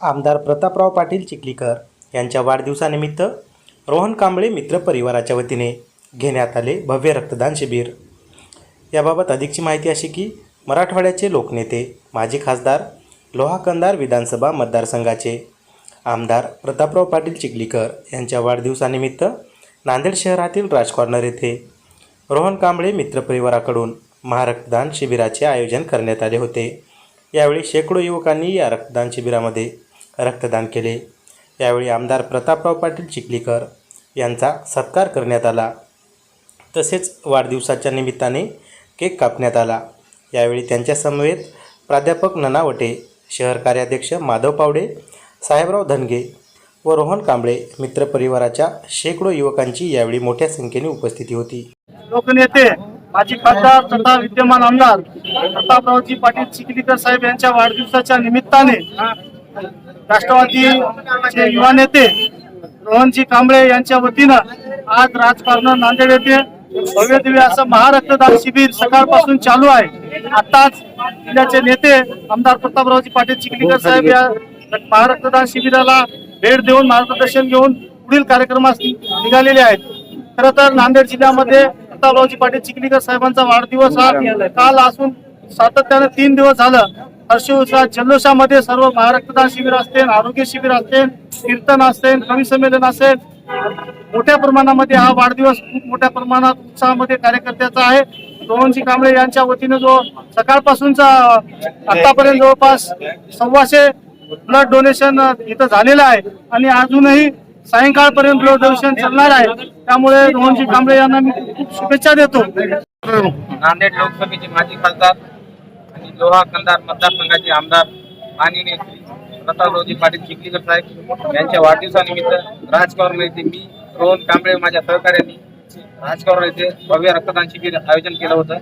आमदार प्रतापराव पाटील चिखलीकर यांच्या वाढदिवसानिमित्त रोहन कांबळे मित्र परिवाराच्या वतीने घेण्यात आले भव्य रक्तदान शिबिर. याबाबत अधिकची माहिती अशी की मराठवाड्याचे लोकनेते माजी खासदार लोहाकंदार विधानसभा मतदारसंघाचे आमदार प्रतापराव पाटील चिखलीकर यांच्या वाढदिवसानिमित्त नांदेड शहरातील राजकॉर्नर येथे रोहन कांबळे मित्रपरिवाराकडून महारक्तदान शिबिराचे आयोजन करण्यात आले होते. यावेळी शेकडो युवकांनी या रक्तदान शिबिरामध्ये रक्तदान केले. यावेळी आमदार प्रतापराव पाटील चिखलीकर यांचा सत्कार करण्यात आला. तसेच वाढदिवसाच्या निमित्ताने केक कापण्यात आला. यावेळी त्यांच्यासमवेत प्राध्यापक ननावटे शहर कार्याध्यक्ष माधव पावडे साहेबराव धनगे व रोहन कांबळे मित्रपरिवाराच्या शेकडो युवकांची यावेळी मोठ्या संख्येने उपस्थिती होती. लोकनेते माजी खासदार तथा विद्यमान आमदार प्रतापरावजी पाटील चिखलीकर साहेब यांच्या वाढदिवसाच्या निमित्ताने राष्ट्रवादीचे युवा नेते रोहनजी कांबळे यांच्या वतीनं आज राजकारण नांदेड येथे भव्य दिव्य असं महारक्तदान शिबिर सकाळपासून चालू आहे. आताच जिल्ह्याचे नेते आमदार प्रतापरावजी पाटील चिखलीकर साहेब या महारक्तदान शिबिराला भेट देऊन मार्गदर्शन घेऊन पुढील कार्यक्रमास निघालेले आहेत. खरं तर नांदेड जिल्ह्यामध्ये प्रतापरावजी पाटील चिखलीकर साहेबांचा वाढदिवस हा काल असून सातत्यानं तीन दिवस झालं. हर्षोत्साह जल्लोषामध्ये सर्व महारक्तदान शिबिर असतील आरोग्य शिबिर असतील कीर्तन असेल कवी संमेलन असेल. मोठ्या प्रमाणामध्ये हा वाढदिवस खूप मोठ्या प्रमाणात उत्साहामध्ये कार्यकर्त्याचा आहे. रोहनजी कांबळे यांच्या वतीनं जो सकाळपासूनचा आतापर्यंत जवळपास सव्वाशे ब्लड डोनेशन इथं झालेलं आहे आणि अजूनही सायंकाळपर्यंत ब्लड डोनेशन चालणार आहे. त्यामुळे रोहनजी कांबळे यांना मी खूप शुभेच्छा देतो. नांदेड लोकसभेचे माजी खासदार लोहा कंदार मतदारसंघाचे आमदार आणि श्री प्रतापरावजी पाटील चिखलीकर साहेब यांच्या वाढदिवसानिमित्त राजकारण येथे मी रोहन कांबळे माझ्या सहकार्यांनी राजकारण येथे भव्य रक्तदान शिबिर आयोजन केलं होतं.